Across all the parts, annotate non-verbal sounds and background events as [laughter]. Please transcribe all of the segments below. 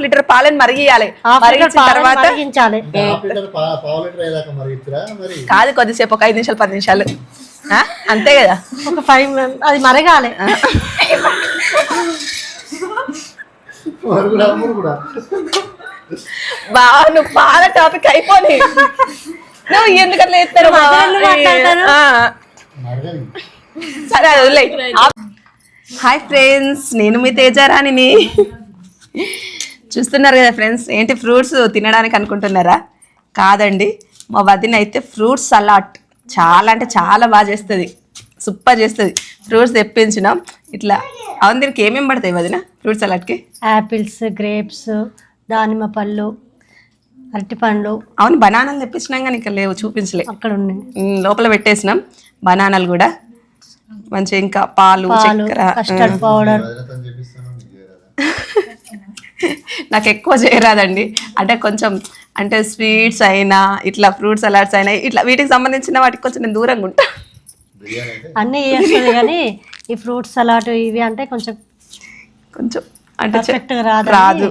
Litre పాలను మరిగియాలి. Half litre మరిగించిన పాలను తర్వాత మరిగించాలి. కాదు కొద్దిసేపు ఒక ఐదు నిమిషాలు పది నిమిషాలు. ఆ? అంతే కదా? ఒక ఫైవ్ అది మరగాలి. బాగా నువ్వు పాల టాపిక్ అయిపోయి నువ్వు ఎందుకు అట్లా ఎత్తారు బావా? ఎందుకు మాట్లాడతారు? ఆ. మరగని సరే అది. హాయ్ ఫ్రెండ్స్ నేను మీ తేజారాణిని. చూస్తున్నారు కదా ఫ్రెండ్స్ ఏంటి ఫ్రూట్స్ తినడానికి అనుకుంటున్నారా? కాదండి మా వదిన అయితే ఫ్రూట్స్ సలాడ్. చాలా అంటే చాలా బాగా చేస్తుంది. సూపర్ చేస్తుంది. ఫ్రూట్స్ తెప్పించినాం. ఇట్లా అవును దీనికి ఏమేమి పడతాయి వదిన ఫ్రూట్ సలాడ్కి? యాపిల్స్ గ్రేప్స్ దానిమ్మ పళ్ళు అరటి పండ్లు. అవును బనానాలు తెప్పించినాం కానీ ఇక్కడ లేవు చూపించలే. అక్కడ ఉన్నాయి. లోపల పెట్టేసినాం. బనానాలు కూడా. మంచిగా ఇంకా పాలు పాలు చక్కెర కస్టర్డ్ పౌడర్. నాకు ఎక్కువ చేయరాదండి. అంటే కొంచెం అంటే స్వీట్స్ అయినా ఇట్లా ఫ్రూట్ సలాడ్స్ అయినా ఇట్లా వీటికి సంబంధించిన వాటికి కొంచెం నేను దూరంగా ఉంటా. అన్నీ చేస్తుంది కానీ ఈ ఫ్రూట్ సలాడ్ ఇవి అంటే కొంచెం కొంచెం అంటే చె- పర్ఫెక్ట్గా రాదు. రాదు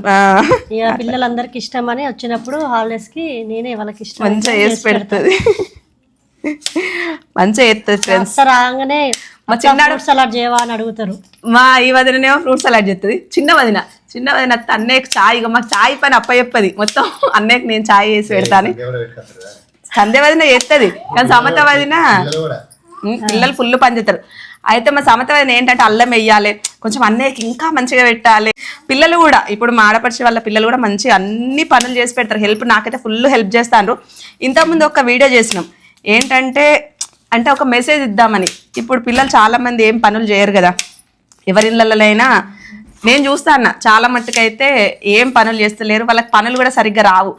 పిల్లలందరికి ఇష్టం అని వచ్చినప్పుడు హాలిడేస్కి నేనే వాళ్ళకి ఇష్టం మంచిగా వేసి పెడుతుంది. మంచిగా చేస్తుంది ఫ్రెండ్స్ రాగానే మా చిన్నాడు సలాడ్ చేయవా అని అడుగుతారు. మా ఈ వదిననేమో ఫ్రూట్ సలాడ్ చేస్తుంది చిన్న వదిన చిన్న వదిన అన్నయ్యకి చాయ్ ఇక మాకు చాయ్ పని అప్ప చెప్పది. మొత్తం అన్నయ్యకి నేను చాయ్ వేసి పెడతాను. సంధ్య వదిన చేస్తుంది కానీ సమత వదిన పిల్లలు ఫుల్ పని చేస్తారు అయితే మా సమత వదిన ఏంటంటే అల్లం వేయాలి కొంచెం అన్నయ్యకి ఇంకా మంచిగా పెట్టాలి. పిల్లలు కూడా ఇప్పుడు మా ఆడపడిచే వాళ్ళ పిల్లలు కూడా మంచిగా అన్ని పనులు చేసి పెడతారు. హెల్ప్ నాకైతే ఫుల్ హెల్ప్ చేస్తాను ఇంతకుముందు ఒక వీడియో చేసినాం. ఏంటంటే అంటే ఒక మెసేజ్ ఇద్దామని. ఇప్పుడు పిల్లలు చాలామంది ఏం పనులు చేయరు కదా. ఎవరి ఇళ్ళైనా నేను చూస్తా అన్న చాలా మట్టుకైతే ఏం పనులు చేస్తలేరు వాళ్ళకి పనులు కూడా సరిగ్గా రావు.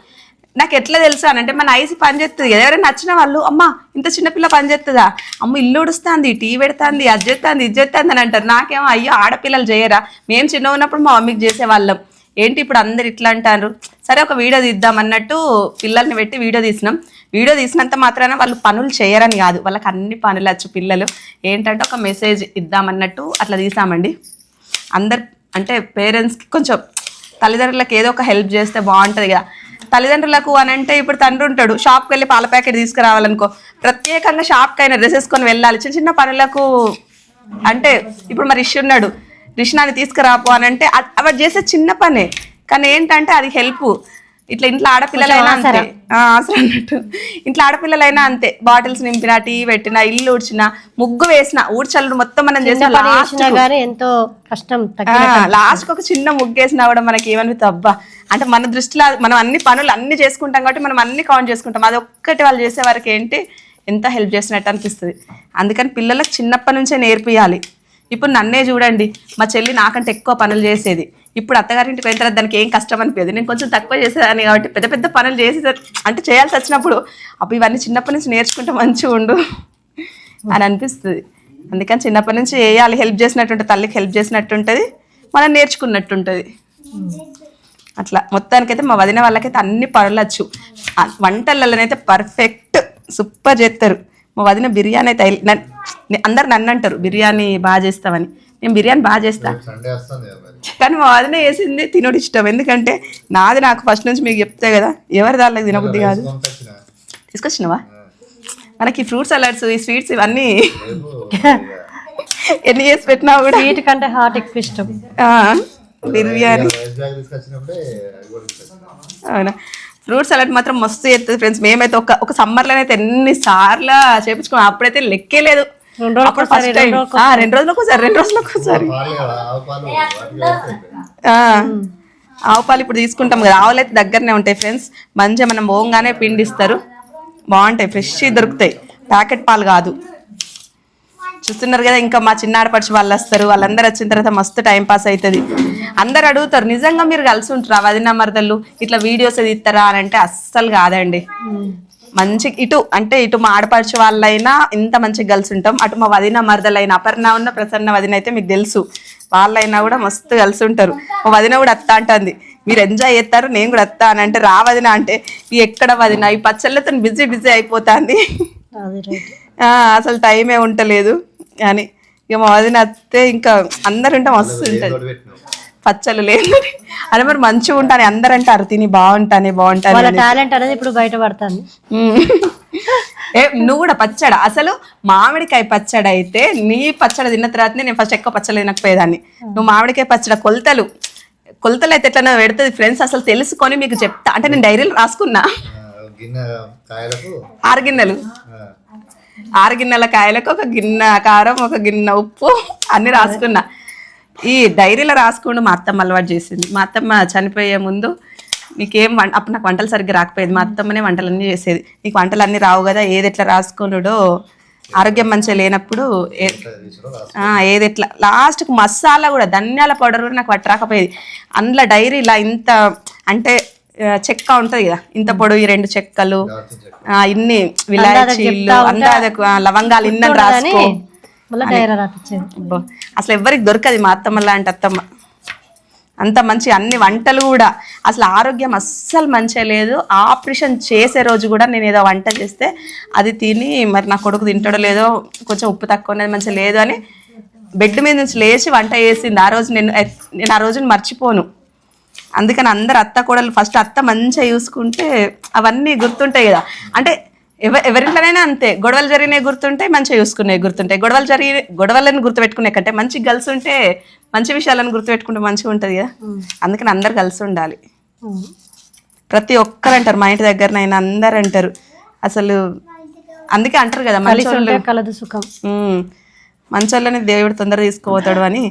నాకు ఎట్లా తెలుసు అని అంటే మన ఐసి పని చేస్తుంది కదా. ఎవరైనా నచ్చిన వాళ్ళు అమ్మ ఇంత చిన్నపిల్ల పని చేస్తుందా అమ్మ ఇల్లు ఉడుస్తుంది టీ పెడుతుంది అది చేస్తుంది ఇది చేస్తుంది అని అంటారు. నాకేమో అయ్యో ఆడపిల్లలు చేయరా? మేము చిన్న ఉన్నప్పుడు మా మమ్మీకి చేసేవాళ్ళం. ఏంటి ఇప్పుడు అందరు ఇట్లా అంటారు? సరే ఒక వీడియో తీద్దాం అన్నట్టు పిల్లల్ని పెట్టి వీడియో తీసినాం. వీడియో తీసినంత మాత్రాన వాళ్ళు పనులు చేయరని కాదు. వాళ్ళకి అన్ని పనులు వచ్చు పిల్లలు. ఏంటంటే ఒక మెసేజ్ ఇద్దామన్నట్టు అట్లా తీసామండి. అందరు అంటే పేరెంట్స్కి కొంచెం తల్లిదండ్రులకు ఏదో ఒక హెల్ప్ చేస్తే బాగుంటుంది కదా. తల్లిదండ్రులకు అని అంటే ఇప్పుడు తండ్రి ఉంటాడు. షాప్కి వెళ్ళి పాల ప్యాకెట్ తీసుకురావాలనుకో ప్రత్యేకంగా షాప్కి అయినా డ్రెస్ వేసుకొని వెళ్ళాలి. చిన్న చిన్న పనులకు అంటే ఇప్పుడు మరి రిషి ఉన్నాడు. రిషినాన్ని తీసుకురాపు అని అంటే అవి చేసే చిన్న పనే. కానీ ఏంటంటే అది హెల్ప్ ఇట్లా ఇంట్లో ఆడపిల్లలైనా అంతే. ఆసరా అన్నట్టు. ఇంట్లో ఆడపిల్లలైనా అంతే. బాటిల్స్ నింపిన టీ పెట్టిన ఇల్లు ఊడ్చిన ముగ్గు వేసిన ఊడ్చల్లు మొత్తం మనం చేసిన లాస్ట్ ఎంతో కష్టం లాస్ట్ ఒక చిన్న ముగ్గేసినా కూడా మనకి ఏమనిపిస్తుంది? అబ్బా! అంటే మన దృష్టిలో మనం అన్ని పనులు అన్ని చేసుకుంటాం కాబట్టి మనం అన్ని కౌంట్ చేసుకుంటాం. అది ఒక్కటి వాళ్ళు చేసే వరకు ఏంటి? ఎంత హెల్ప్ చేసినట్టు అనిపిస్తుంది. అందుకని పిల్లలకు చిన్నప్పటి నుంచే నేర్పియాలి. ఇప్పుడు నన్నే చూడండి. మా చెల్లి నాకంటే ఎక్కువ పనులు చేసేది. ఇప్పుడు అత్తగారింటికి వెళ్ళిన తర్వాత దానికి ఏం కష్టం అనిపించదు. నేను కొంచెం తక్కువ చేసేదాన్ని కాబట్టి పెద్ద పెద్ద పనులు చేసి అంటే చేయాల్సి వచ్చినప్పుడు అప్పుడు ఇవన్నీ చిన్నప్పటి నుంచి నేర్చుకుంటే మంచిగా ఉండు అని అనిపిస్తుంది. అందుకని చిన్నప్పటి నుంచి వేయాలి హెల్ప్ చేసినట్టుంటుంది తల్లికి హెల్ప్ చేసినట్టుంటుంది. మనం నేర్చుకున్నట్టుంటుంది. అట్లా మొత్తానికైతే మా వదిన వాళ్ళకైతే అన్ని పనులు వచ్చు. వంటలలోనైతే పర్ఫెక్ట్ సూపర్ చేస్తారు. మా వదిన బిర్యానీ అయితే అందరు నన్ను అంటారు బిర్యానీ బాగా చేస్తామని నేను బిర్యానీ బాగా చేస్తా. సండే వస్తుంది కదా మరి. కానీ మా వదిన వేసింది తినడు ఇష్టం. ఎందుకంటే నాది నాకు ఫస్ట్ నుంచి మీకు చెప్తే కదా ఎవరి దానికి తినబుద్ధి కాదు. తీసుకొచ్చినవా? మనకి ఫ్రూట్స్ సలాడ్స్ ఈ స్వీట్స్ ఇవన్నీ [laughs] ఎన్ని చేసి పెట్టినా కూడా. వీటి కంటే హార్ట్ ఎక్కువ ఇష్టం. ఆ, బిర్యానీ. అవునా? ఫ్రూట్ సలాడ్ మాత్రం మస్తు చేస్తుంది ఫ్రెండ్స్. మేమైతే ఒక ఒక సమ్మర్లో అయితే ఎన్ని సార్లు చేపించుకున్నాం. అప్పుడైతే లెక్కే లేదు. రెండు రోజులకు ఒకసారి రెండు రోజులకు ఒకసారి. కదా ఆవు పాలు. ఇప్పుడు తీసుకుంటాం కదా. ఆవులు అయితే దగ్గరనే ఉంటాయి ఫ్రెండ్స్. మంచిగా మనం పోగానే పిండిస్తారు. బాగుంటాయి ఫ్రెష్ దొరుకుతాయి. ప్యాకెట్ పాలు కాదు. చూస్తున్నారు కదా ఇంకా మా చిన్న ఆడపడిచి వాళ్ళు వస్తారు. వాళ్ళందరూ వచ్చిన తర్వాత మస్తు టైం పాస్ అవుతుంది. అందరు అడుగుతారు నిజంగా మీరు కలిసి ఉంటారా? వదిన మరదళ్ళు ఇట్లా వీడియోస్ తీస్తారా? అని అంటే అస్సలు కాదండి. మంచి ఇటు అంటే ఇటు మా ఆడపడిచి వాళ్ళైనా ఇంత మంచిగా కలిసి ఉంటాం. అటు మా వదిన మరదలైన అపర్ణ ఉన్న ప్రసన్న వదిన అయితే మీకు తెలుసు. వాళ్ళైనా కూడా మస్తు కలిసి ఉంటారు. మా వదిన కూడా అత్త అంటుంది మీరు ఎంజాయ్ చేస్తారు నేను కూడా అత్త అని అంటే రా వదిన అంటే ఈ ఎక్కడ వదిన? ఈ పచ్చళ్ళతో బిజీ బిజీ అయిపోతుంది. అసలు టైమే ఉంటలేదు కానీ ఇక మా వదిన అత్తే ఇంకా అందరు ఉంటే మస్తు ఉంటుంది పచ్చళ్ళు లేదు అదే మరి మంచిగా ఉంటాను అందరు అంటారు తిని బాగుంటానే బాగుంటాను వాళ్ళ టాలెంట్ అనేది ఇప్పుడు బయటపడుతుంది. ఏ నువ్వు కూడా పచ్చడ? అసలు మామిడికాయ పచ్చడి అయితే నీ పచ్చడి తిన్న తర్వాతనే నేను ఫస్ట్ ఎక్కువ పచ్చడి తినకపోయేదాన్ని. నువ్వు మామిడికాయ పచ్చడి కొలతలు. కొలతలు అయితే ఎట్లా పెడుతుంది ఫ్రెండ్స్ అసలు తెలుసుకొని మీకు చెప్తా. అంటే నేను డైరీలు రాసుకున్నా. ఆ, గిన్నె కాయలకు? ఆరు గిన్నెలు. ఆ, ఆరు గిన్నెల కాయలకు ఒక గిన్నె కారం ఒక గిన్నె ఉప్పు అన్ని రాసుకున్నా. ఈ డైరీలో రాసుకుంటూ మా అత్తమ్మ అలవాటు చేసింది. మా అత్తమ్మ చనిపోయే ముందు నీకేం వం అప్పుడు నాకు వంటలు సరిగ్గా రాకపోయేది. మా అత్తమ్మనే వంటలన్నీ చేసేది. నీకు వంటలు అన్నీ రావు కదా ఏది ఎట్లా రాసుకున్నాడో ఆరోగ్యం మంచిగా లేనప్పుడు ఏది ఎట్లా లాస్ట్కి మసాలా కూడా ధనియాల పౌడర్ కూడా నాకు పట్టు రాకపోయేది. అందులో డైరీ ఇలా ఇంత అంటే చెక్క ఉంటుంది కదా ఇంత పొడవు ఈ రెండు చెక్కలు ఇన్ని విలాయచీలు అందాదకు లవంగాలు ఇన్నని రాసుకో. మళ్ళీ డైరా రాపించేది అబ్బో, అసలు ఎవరికి దొరకదు మా అత్తమ్మ లాంటి అత్తమ్మ. అంత మంచి అన్ని వంటలు కూడా. అసలు ఆరోగ్యం అస్సలు మంచిగా లేదు. ఆపరేషన్ చేసే రోజు కూడా నేను ఏదో వంట చేస్తే అది తిని మరి నా కొడుకు తింటాడో లేదో కొంచెం ఉప్పు తక్కువ ఉన్నది మంచిగా లేదు అని బెడ్ మీద నుంచి లేచి వంట చేసింది. ఆ రోజు నేను నేను ఆ రోజుని మర్చిపోను. అందుకని అందరు అత్త కోడలు ఫస్ట్ అత్త మంచిగా చూసుకుంటే అవన్నీ గుర్తుంటాయి కదా. అంటే ఎవరింట్లోనైనా అంతే. గొడవలు జరిగినాయి గుర్తుంటాయి మంచిగా చూసుకునే గుర్తుంటాయి. గొడవలు జరిగి గొడవలను గుర్తుపెట్టుకునే కంటే మంచి కలిసి ఉంటే మంచి విషయాలను గుర్తుపెట్టుకుంటే మంచిగా ఉంటుంది కదా. అందుకని అందరు కలిసి ఉండాలి. ప్రతి ఒక్కరు అంటారు. మా ఇంటి దగ్గరనైనా అందరు అంటారు. అసలు అందుకే అంటారు కదా మంచి కలదు సుఖం. మంచోళ్ళని దేవుడు తొందర తీసుకుపోతాడు అని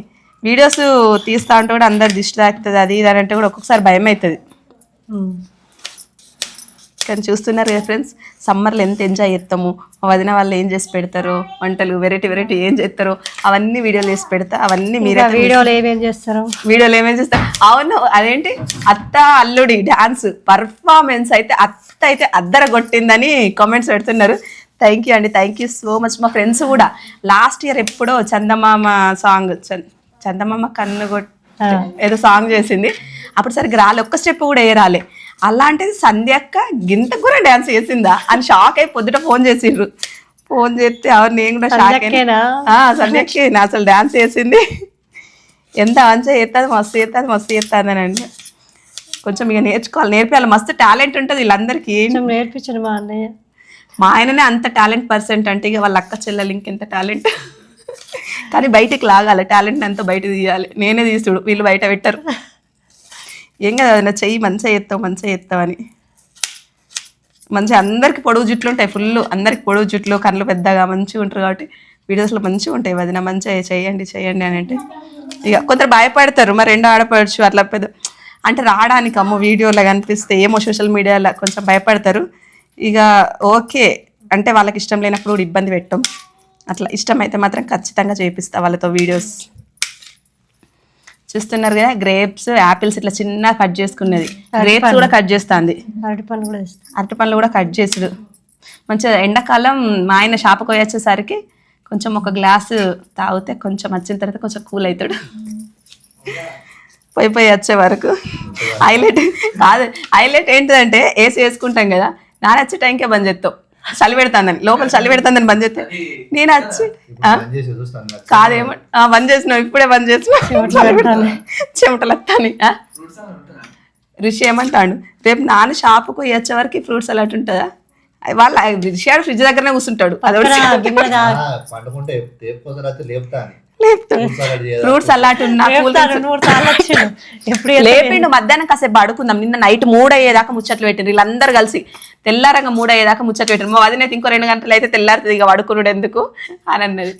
వీడియోస్ తీస్తా ఉంటే కూడా అందరు దిష్టి తాకుతుంది అది ఇది అని అంటే కూడా ఒక్కొక్కసారి భయం అవుతుంది. కానీ చూస్తున్నారు కదా ఫ్రెండ్స్ సమ్మర్లో ఎంత ఎంజాయ్ చేస్తాము. మా వదిన వాళ్ళు ఏం చేసి పెడతారో వంటలు వెరైటీ వెరైటీ ఏం చేస్తారో అవన్నీ వీడియోలు చేసి పెడతా అవన్నీ మీరే వీడియోలు ఏమేం చేస్తారు? వీడియోలు ఏమేమి చేస్తారు అవును అదేంటి? అత్త అల్లుడి డాన్స్ పర్ఫార్మెన్స్ అయితే అత్త అయితే అద్దర కొట్టిందని కామెంట్స్ పెడుతున్నారు. థ్యాంక్ యూ అండి థ్యాంక్ యూ సో మచ్ మా ఫ్రెండ్స్ కూడా లాస్ట్ ఇయర్ ఎప్పుడో చందమామ సాంగ్ చందమామ కన్ను కొట్టి ఏదో సాంగ్ చేసింది. అప్పుడు సరిగ్గా రాలే ఒక్క స్టెప్ కూడా ఏ రాలే. అలాంటిది సంధ్యక్క గింత కూడా డ్యాన్స్ చేసిందా? అని షాక్ అయి పొద్దుట ఫోన్ చేసిండ్రు. ఫోన్ చేస్తే అవును నేను కూడా షాక్ సంధ్యక్కేనా? సంధ్యక్కే అసలు డ్యాన్స్ చేసింది. ఎంత మంచిగా చేస్తుంది మస్తు చేస్తుంది మస్తు చేస్తుంది అని అంటే. కొంచెం ఇక నేర్చుకోవాలి నేర్పించాలి మస్తు టాలెంట్ ఉంటుంది వీళ్ళందరికీ. కొంచెం నేర్పించండి మా అన్నయ్య. మా ఆయననే అంత టాలెంట్ పర్సెంట్ అంటే ఇక వాళ్ళ అక్క చెల్లెలు ఇంకెంత టాలెంట్. కానీ బయటికి లాగాలి టాలెంట్ అంతా బయట తీయాలి. నేనే తీసుడు వీళ్ళు బయట పెట్టరు. ఏం కదా నా చెయ్యి మంచిగా చేస్తావు మంచిగా చేస్తావు అని. మంచిగా అందరికి పొడవు జుట్లు ఉంటాయి ఫుల్ అందరికి పొడవు జుట్లు కళ్ళు పెద్దగా మంచిగా ఉంటారు కాబట్టి వీడియోస్లో మంచిగా ఉంటాయి వదిన. మంచిగా చేయండి చేయండి అని అంటే. ఇక కొందరు భయపడతారు మరి రెండో ఆడపడచ్చు అట్లా పెద్ద అంటే రావడానికి అమ్మో వీడియోలో కనిపిస్తే ఏమో సోషల్ మీడియాలో కొంచెం భయపడతారు. ఇక ఓకే అంటే వాళ్ళకి ఇష్టం లేనప్పుడు కూడా ఇబ్బంది పెట్టం. అట్లా ఇష్టం అయితే మాత్రం ఖచ్చితంగా చేపిస్తా వాళ్ళతో వీడియోస్. చూస్తున్నారు కదా గ్రేప్స్ యాపిల్స్ ఇట్లా చిన్న కట్ చేసుకునేది గ్రేప్స్ కూడా కట్ చేస్తుంది. అరటి పని కూడా అరటి పండ్లు కూడా కట్ చేసుడు. మంచిగా ఎండాకాలం మా ఆయన షాపుకి పోయి వచ్చేసరికి కొంచెం ఒక గ్లాసు తాగితే కొంచెం వచ్చిన తర్వాత కొంచెం కూల్ అవుతాడు పోయి పోయి వచ్చే వరకు. హైలైట్ కాదు హైలైట్ ఏంటిదంటే ఏసీ వేసుకుంటాం కదా నాన్న వచ్చే టైంకే బంద్ చేస్తావు చలి పెడతాందని. లోపల చలి పెడతాందని బంద్ చేస్తే నేను వచ్చి. కాదేమో ఆ, బంద్ చేసినావు ఇప్పుడే బంద్ చేసినావు. చెమటలు వస్తాను ఋషి ఏమంటాడు రేపు నాన్న షాపుకు వచ్చే వరకు ఫ్రూట్స్ అలాంటి ఉంటుందా? వాళ్ళ ఋషి ఫ్రిడ్జ్ దగ్గరనే కూర్చుంటాడు. అదొకటి. ఫ్రూట్స్ అలాంటి ఉన్నా [laughs] ఎప్పుడు లేపిండు మధ్యాహ్నం కాసేపు పడుకుందాం. నిన్న నైట్ మూడు అయ్యేదాకా ముచ్చట్లు పెట్టిండ్రు. వీళ్ళందరూ కలిసి తెల్లారంగా మూడు అయ్యేదాకా ముచ్చట్లు పెట్టిండ్రు. మా వదిన ఇంకో రెండు గంటలు అయితే తెల్లారుతుంది ఇక పడుకునుడు ఎందుకు అని అన్నది.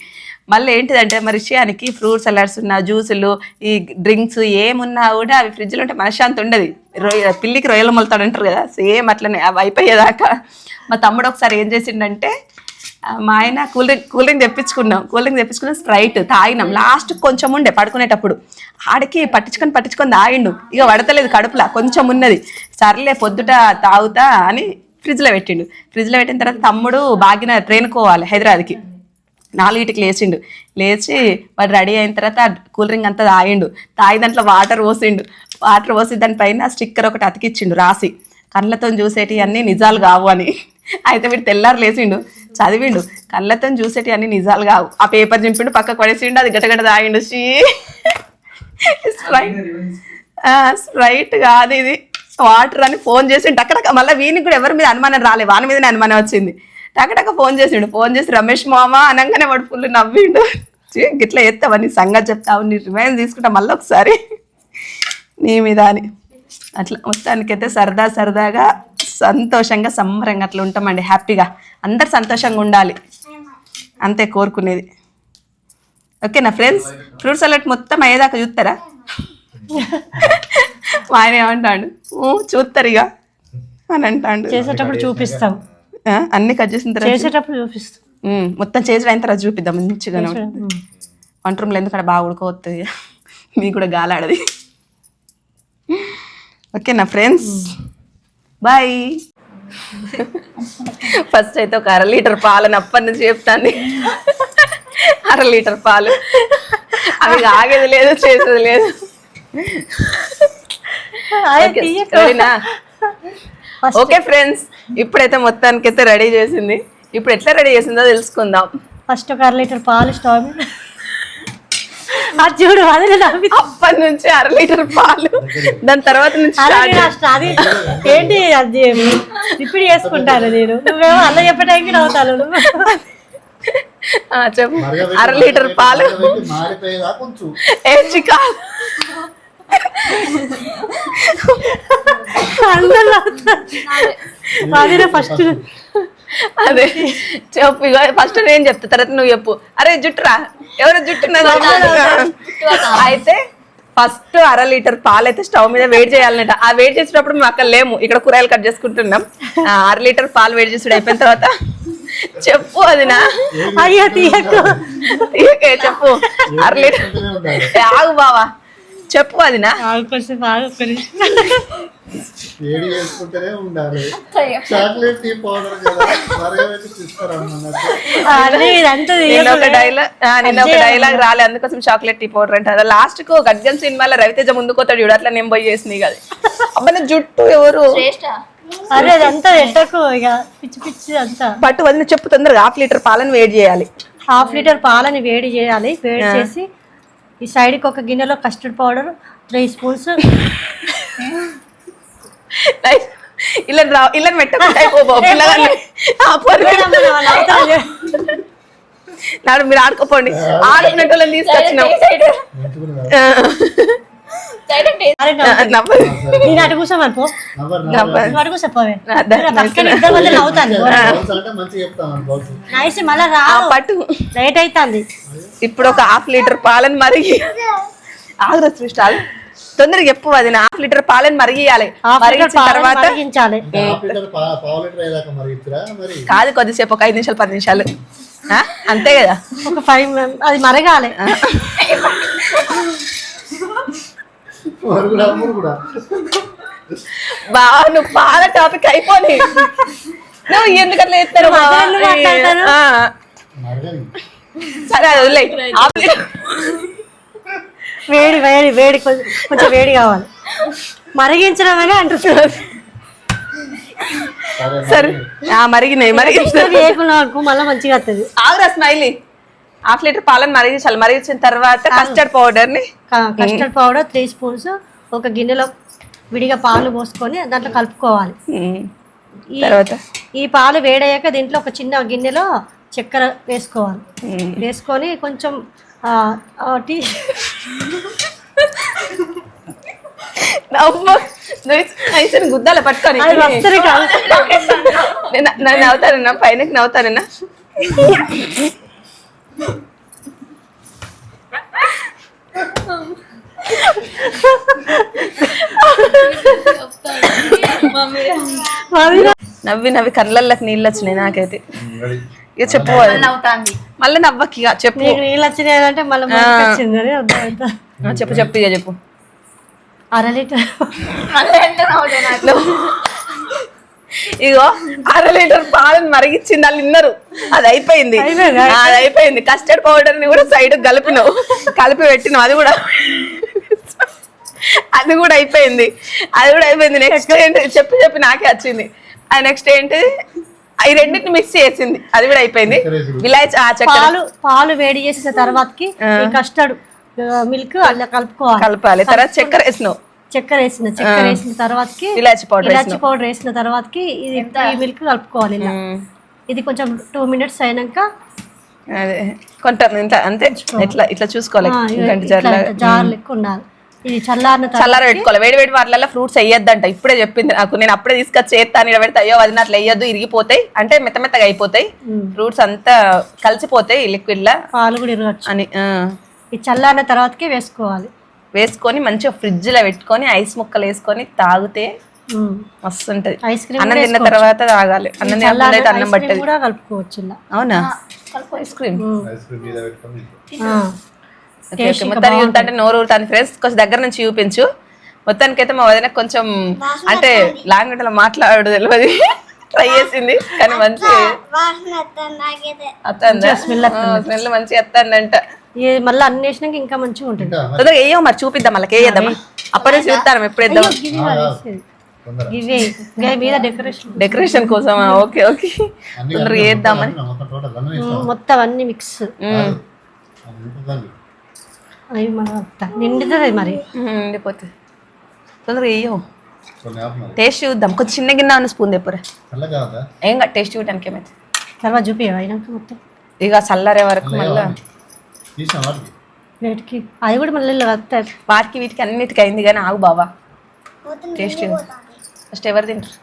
మళ్ళీ ఏంటిదంటే మరి విషయానికి ఫ్రూట్స్ సలాడ్స్ ఉన్న జ్యూసులు ఈ డ్రింక్స్ ఏమున్నా కూడా అవి ఫ్రిడ్జ్లో ఉంటే మనశ్శాంతి ఉండదు. రొయ్య పిల్లికి రొయ్యలు మొలతాడు అంటారు కదా సేమ్ అట్లనే. అవి అయిపోయేదాకా. మా తమ్ముడు ఒకసారి ఏం చేసిండంటే మా ఆయన కూల్ డ్రింక్ కూల్ డ్రింక్ తెప్పించుకున్నాం. కూల్ డ్రింక్ తెప్పించుకున్నాం స్ప్రైట్ తాగినాం. లాస్ట్ కొంచెం ఉండే పడుకునేటప్పుడు. ఆడికి పట్టించుకొని పట్టించుకొని తాగిండు. ఇక పడతలేదు కడుపులా కొంచెం ఉన్నది. సర్లే పొద్దుట తాగుతా అని ఫ్రిడ్జ్లో పెట్టిండు. ఫ్రిడ్జ్లో పెట్టిన తర్వాత తమ్ముడు బాగిన ట్రైన్ కోవాలి హైదరాబాద్కి. నాలుగిటికి లేచిండు. లేచి వాడు రెడీ అయిన తర్వాత కూల్ డ్రింక్ అంతా తాగిండు. తాగి దాంట్లో వాటర్ పోసిండు. వాటర్ పోసి దానిపైన స్టిక్కర్ ఒకటి అతికిచ్చిండు రాసి. కళ్ళతో చూసేటి అన్నీ నిజాలు కావు అని. అయితే వీడు తెల్లారు లేచిండు. చదివిండు. కళ్ళతో చూసేటి అన్ని నిజాలు కావు. ఆ పేపర్ చింపిండు పక్కకు పడేసిండు అది గటగట తాగిండు. షీ. స్ప్రైట్. స్ప్రైట్ కాదు ఇది. వాటర్ అని ఫోన్ చేసి టక్కటక్క మళ్ళీ వీనికి కూడా ఎవరి మీద అనుమానం రాలే. వాని మీదనే అనుమానం వచ్చింది. టక్కటక్క ఫోన్ చేసిండు. ఫోన్ చేసి రమేష్ మామ అనగానే వాడు ఫుల్ నవ్విండు. గిట్లా ఎత్తావా నీ సంగతి చెప్తావు? నీ రిమైండ్ తీసుకుంటా మళ్ళీ ఒకసారి. నీ మీద అని. అట్లా మొత్తానికైతే సరదా సరదాగా సంతోషంగా సంబరంగా అట్లా ఉంటామండి. హ్యాపీగా. అందరు సంతోషంగా ఉండాలి. అంతే కోరుకునేది. ఓకేనా ఫ్రెండ్స్? ఫ్రూట్ సలాడ్ మొత్తం అయ్యేదాకా చూస్తారా? ఆయన ఏమంటాడు? "ఊ, చూస్తారు ఇక అని అంటాడు. చేసేటప్పుడు చూపిస్తాం. అన్ని కట్ చేసిన తర్వాత చేసేటప్పుడు చూపిస్తాం. మొత్తం చేసిన అయిన తర్వాత చూపిద్దాం. మంచిగా వంట రూమ్లో ఎందుకంటే బాగా ఉడకవస్తుంది మీకు కూడా గాలాడది. ఓకేనా ఫ్రెండ్స్? బాయ్. ఫస్ట్ అయితే ఒక అర లీటర్ పాలని అప్పటి నుంచి చెప్తాను అర లీటర్ పాలు. అవి ఆగేది లేదు చేసేది లేదు. ఓకే, ఫ్రెండ్స్ ఇప్పుడైతే మొత్తానికి అయితే రెడీ చేసింది. ఇప్పుడు ఎట్లా రెడీ చేసిందో తెలుసుకుందాం. ఫస్ట్ ఒక అర లీటర్ పాలు స్టవ్ అది చూడు అది అప్పటి నుంచి అర లీటర్ పాలు. దాని తర్వాత నుంచి అది ఏంటి అది? ఇప్పుడు చేసుకుంటాను నేను. నువ్వేమో అల్ల చెప్పడానికి నవ్వుతాను ఆ, చెప్పు. అర లీటర్ పాలు. మరగబెట్టి మారిపోయేదాకా కొంచెం? ఏ చికాలు అందరూ ఫస్ట్ అదే. చెప్పు ఇగో ఫస్ట్ నేను చెప్తా తర్వాత నువ్వు చెప్పు. అరే జుట్టురా ఎవరు జుట్టు అయితే ఫస్ట్ అర లీటర్ పాలు అయితే స్టవ్ మీద వేడి చేయాలన్నట ఆ వేడి చేసేటప్పుడు మేము అక్కడ లేము ఇక్కడ కూరగాయలు కట్ చేసుకుంటున్నాం. అర లీటర్ పాలు వేడి చేసుడు అయిపోయిన తర్వాత చెప్పు అదినా. అయ్యో తీయకు. తీయకే చెప్పు. అర లీటర్. ఆగు బావా. చెప్పు అదినా. ఆగు కొంచెం ఆగు కొంచెం. వేడి చేసుకుంటూనే ఉండాలి. చాక్లెట్ టీ పౌడర్ కదా. డైలాగ్ నిన్న ఒక డైలాగ్ రాలే అందుకోసం చాక్లెట్ టీ పౌడర్ అంటారు. లాస్ట్కు గడ్జం సినిమాలో రవితేజ ముందుకు పోతాడు చూడు అట్లా నేను పోయి చేసింది కదా అబ్బా జుట్టు ఎవరు? అరే అదంతా ఎట్టకు ఇక. పిచ్చి పిచ్చి అంతా. పట్టు వదిన చెప్పు తొందరగా హాఫ్ లీటర్ పాలను వేడి చేయాలి. హాఫ్ లీటర్ పాలని వేడి చేయాలి వేడి చేసి ఈ సైడ్కి ఒక గిన్నెలో కస్టర్డ్ పౌడర్ త్రీ స్పూన్స్ ఇలా రా ఇలా పెట్టకుండా [laughs] నాడు మీరు ఆడుకోపోండి. వాళ్ళని తీసుకొచ్చినాం. నేను అటు కూర్చోమని పో. నవ్వరు నవ్వు. నువ్వు అటు కూర్చోపోవే అదే, పక్కన ఇద్దరు మధ్య నవ్వుతాను బౌల్స్ అంటే మంచిగా చెప్తాను బౌల్స్ నైస్ మళ్ళా రా ఆ పట్టు. లేట్ అవుతుంది ఇప్పుడు ఒక హాఫ్ లీటర్ పాలను మరిగి ఆగురా సృష్టి ఆగు. తొందరగా చెప్పు అది హాఫ్ లీటర్ పాలను మరిగియాలి. మరిగించిన తర్వాత కాదు కొద్దిసేపు ఒక ఐదు నిమిషాలు పది నిమిషాలు. ఆ? అంతే కదా? ఒక ఫైవ్ అది మరగాలి. బాగా నువ్వు పాల టాపిక్ అయిపోని. నువ్వు ఎందుకు అట్లా చెప్తారు సరే. హాఫ్ లీటర్ వేడి వేడి వేడి కొంచెం కొంచెం వేడి కావాలి. మరిగించడం అని అంటున్నారు. సరే సరే. ఆ, మరిగినాయి అనుకో మళ్ళీ మంచిగా వస్తుంది ఆగురా స్మైలీ హాఫ్ లీటర్ పాలను మరిగించాలి. మరిగించిన తర్వాత కస్టర్డ్ పౌడర్ని కస్టర్డ్ పౌడర్ త్రీ స్పూన్స్ ఒక గిన్నెలో విడిగా పాలు పోసుకొని దాంట్లో కలుపుకోవాలి. ఈ- తర్వాత? ఈ పాలు వేడయ్యాక దీంట్లో ఒక చిన్న గిన్నెలో చక్కెర వేసుకోవాలి. వేసుకొని కొంచెం టీ నవ్వు. గుద్దాల పట్టుకొని. నేను నవ్వుతానన్నా పైనకి నవ్వుతానన్నా. నవ్వి నవ్వి కళ్ళల్లోకి నీళ్ళు వచ్చినాయి నాకైతే. ఇక చెప్పు. మళ్ళీ నవ్వకి ఇక చెప్పు. నీళ్ళు వచ్చినాయి అంటే మళ్ళీ చెప్పు చెప్పు ఇక చెప్పు. అర లీటర్. ఇగో అర లీటర్ పాలను మరిగించింది వాళ్ళు విన్నారు అది అయిపోయింది. అది అయిపోయింది. కస్టర్డ్ పౌడర్ని కూడా సైడ్ కలిపినావు. కలిపి పెట్టినావు. అది కూడా అది కూడా అయిపోయింది. అది కూడా అయిపోయింది. నెక్స్ట్ ఏంటి? చెప్పి చెప్పి. నాకే వచ్చింది. ఆ నెక్స్ట్ ఏంటి? ఈ రెండింటిని మిక్స్ చేసింది. అది కూడా అయిపోయింది. చక్కెర పాలు పాలు వేడి చేసిన తర్వాతకి ఈ కస్టర్డ్ మిల్క్ అలా కలుపుకోవాలి. కలపాలి. తర్వాత చక్కెర వేసినావు. చక్కెర వేసిన చక్కెర వేసిన తర్వాతకి ఇలాచి పౌడర్ ఇలాచి పౌడర్ వేసిన తర్వాతకి ఇది ఈ మిల్క్ కలుపుకోవాలి ఇలా. ఇది కొంచెం టూ మినిట్స్ అయినాక అదే. కొంత ఇంత అంతే. ఇట్లా ఇట్లా చూసుకోవాలి జార్ లెక్క ఉండాలి. ఇది చల్లారిన తర్వాత చల్లార పెట్టుకోవాలి. వేడి వేడి వాటిలలో ఫ్రూట్స్ వేయొద్దంట. ఇప్పుడే చెప్పింది నాకు. నేను అప్పుడే తీసుకొచ్చి చేస్తాను ఇక్కడ పెడితే అయ్యో అది అట్లా వేయద్దు ఇరిగిపోతాయి. అంటే మెత్త మెత్తగా అయిపోతాయి. ఫ్రూట్స్ అంతా కలిసిపోతాయి లిక్విడ్ లా. పాలు కూడా ఇరగచ్చు. అని ఆ. ఇది చల్లారిన తర్వాతకి వేసుకోవాలి. వేసుకొని మంచిగా ఫ్రిడ్జ్లో పెట్టుకొని ఐస్ ముక్కలు వేసుకొని తాగితే. మస్తు ఉంటది ఐస్ క్రీమ్ అన్నం తిన్న తర్వాత తాగాలి. అన్నం అయితే అన్నం పట్టదు. కూడా కలుపుకోవచ్చు అవునా? Ice cream. ఐస్ క్రీమ్ మీద పెట్టుకొని ఆ. Okay, okay. మొత్తానికి చూస్తుంటే నోరు ఊరుతాను ఫ్రెండ్స్ కొంచెం దగ్గర నుంచి చూపించు. మొత్తానికి అయితే మా వదిన కొంచెం అంటే లాంగ్ మాట్లాడు తెలియదు ట్రై చేసింది కానీ మంచి అత్తందా? స్మెల్ మంచి అత్తందంట ఇది మళ్ళీ అన్ని వేసినాక ఇంకా మంచిగా ఉంటుంది. తొందరగా వేయో మరి చూపిద్దాం మళ్ళీ వేయద్దామా అప్పటి నుంచి చూస్తాను ఎప్పుడు వేద్దాం ఇవే మీద డెకరేషన్ డెకరేషన్ కోసం ఓకే ఓకే. తొందరగా వేద్దామని మొత్తం అన్నీ మిక్స్. అవి మన నిండుతుంది మరి. ఉమ్, ఉండిపోతుంది తొందరగా వేయో. టేస్ట్ చూద్దాం. కొంచెం చిన్న గిన్నె ఉన్న స్పూన్ తెప్పురా. ఏం కాదు టేస్ట్ చూడడానికి ఏమైతే తర్వాత చూపి అయినాక మొత్తం. ఇక చల్లారే వరకు మళ్ళీ. వాటికి అది కూడా మళ్ళీ ఇలా వస్తాయి వాటికి వీటికి అన్నిటికి అయింది కానీ ఆగు బావా. టేస్ట్ ఫస్ట్ ఎవరు తింటారు?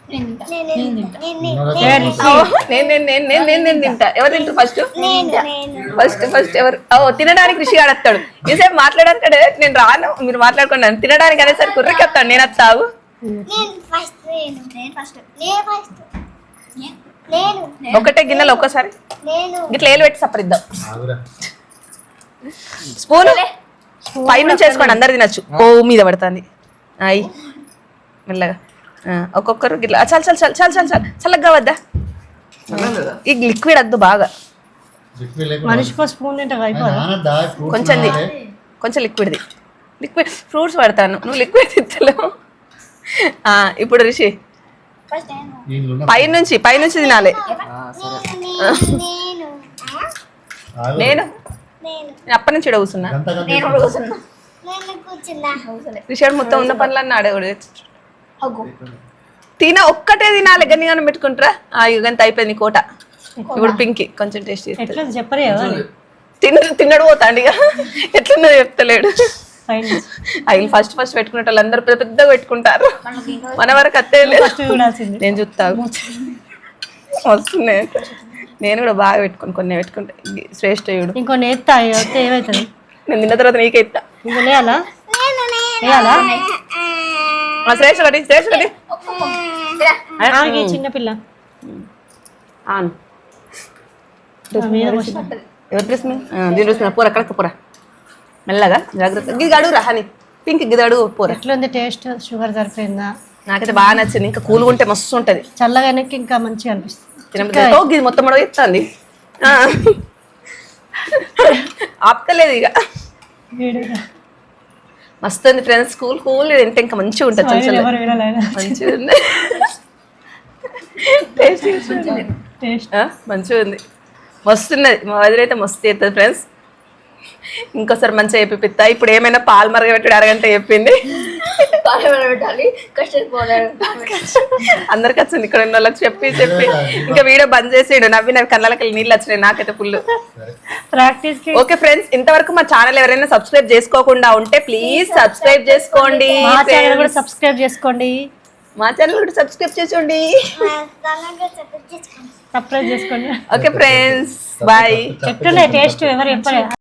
నేను నేను నేను నేను నేను నేను తింటా. ఎవరు తింటారు ఫస్ట్ ఫస్ట్ ఫస్ట్ ఎవరు? ఓ తినడానికి ఋషి ఆడతాడు ఈసేపు మాట్లాడతాడు నేను రాను. మీరు మాట్లాడుకున్నాను తినడానికి అనేసరికి కుర్రకి వస్తాడు నేను వస్తావు నేను ఫస్ట్ నేను నేను ఫస్ట్ నేను ఫస్ట్ నేను? ఒకటే గిన్నెలో ఒక్కసారి. నేను. ఇట్లా ఏలు పెట్టి సపరిద్దాం. ఆగురా. స్పూన్? పై నుంచి వేసుకోండి అందరు తినచ్చు. ఓ మీద పడుతుంది. అయ్యి మెల్లగా. ఒక్కొక్కరు గిట్లా. చాలు చాలు చాలు చాలు చాలు చాలు. చల్లగా వద్దా ఈ లిక్విడ్ వద్దు బాగా. మనిషికో స్పూన్ కొంచెం. కొంచెం లిక్విడ్ది. లిక్విడ్ ఫ్రూట్స్ పడతాను నువ్వు లిక్విడ్ తిత్తలేవు ఆ, ఇప్పుడు రిషి. ఫస్ట్ నేను దీనిలో ఉన్న పై నుంచి పై నుంచి తినాలి. నేను? నేను. అప్పటి నుంచి కూర్చున్నా నేను కూర్చున్నా. రిషాడ్ మొత్తం ఉన్న పనులన్నీ ఆడే తిన ఒక్కటే తినాలి గన్ని కానీ పెట్టుకుంటారా? ఆ యుగంత అయిపోయింది కోట. ఇప్పుడు పింకి కొంచెం టేస్ట్ చేస్తా. ఎట్లా చెప్పరే తిన తిన్నడు పోతాండి ఇక ఎట్లున్నదో చెప్తలేడు. అవి ఫస్ట్ ఫస్ట్ పెట్టుకునే వాళ్ళు అందరు పెద్ద పెద్దగా పెట్టుకుంటారు. మన వరకు అత్తే నేను చూస్తాను వస్తున్నాయి. నేను కూడా బాగా పెట్టుకుని కొన్ని పెట్టుకుంటా. శ్రేష్ఠయుడు. ఇంకో నేత్తా వస్తే ఏమవుతుంది నేను తిన్న తర్వాత నీకే ఇస్తా. ఇంకో లేయాలా నేను నేను. వేయాలా ఆ, శ్రేష్ఠ ఒకటి శ్రేష్ఠ ఆమెకి చిన్నపిల్ల ఆను. ఎవరు దీని పూర మెల్లగా జాగ్రత్త పింక్ పూర. ఎట్లుంది టేస్ట్? షుగర్ సరిపోయిందా? నాకైతే బాగా నచ్చింది. ఇంకా కూల్గా ఉంటే మస్తు ఉంటుంది. చల్లగా వెనక్కి ఇంకా మంచిగా అనిపిస్తుంది. తినబుద్ధి ఓ గిది మొత్తం ఇస్తుంది ఆపుతలేదు ఇక. మస్తు ఉంది ఫ్రెండ్స్ కూల్ కూల్ తింటే ఇంకా మంచిగా ఉంటుంది మంచిగా ఉంది. టేస్ట్ మంచిగా ఉంది. మస్తు ఉన్నది మా వదిన అయితే మస్తు చేస్తుంది ఫ్రెండ్స్. ఇంకోసారి మంచిగా చెప్పిస్తా ఇప్పుడు ఏమైనా పాలు మరగబెట్టాడు అరగంట చెప్పింది. పెట్టాలి అందరికి వచ్చింది. ఇక్కడ ఉన్న వాళ్ళకి చెప్పి చెప్పి. ఇంకా వీడియో బంద్ చేసేడు నవ్వి నవ్వి కళ్ళకి నీళ్ళు వచ్చినాయి. నాకైతే ఫుల్ ప్రాక్టీస్కి ఓకే ఫ్రెండ్స్ ఇంతవరకు మా ఛానల్ ఎవరైనా సబ్స్క్రైబ్ చేసుకోకుండా ఉంటే ప్లీజ్ సబ్స్క్రైబ్ చేసుకోండి మా ఛానల్ కూడా సబ్స్క్రైబ్ చేసుకోండి. మా ఛానల్ కూడా సబ్స్క్రైబ్ చేసుకోండి సబ్స్క్రైబ్ చేసుకోండి. ఓకే ఫ్రెండ్స్ బాయ్ ఎట్లున్నాయి టేస్ట్ ఎవరు చెప్పలే.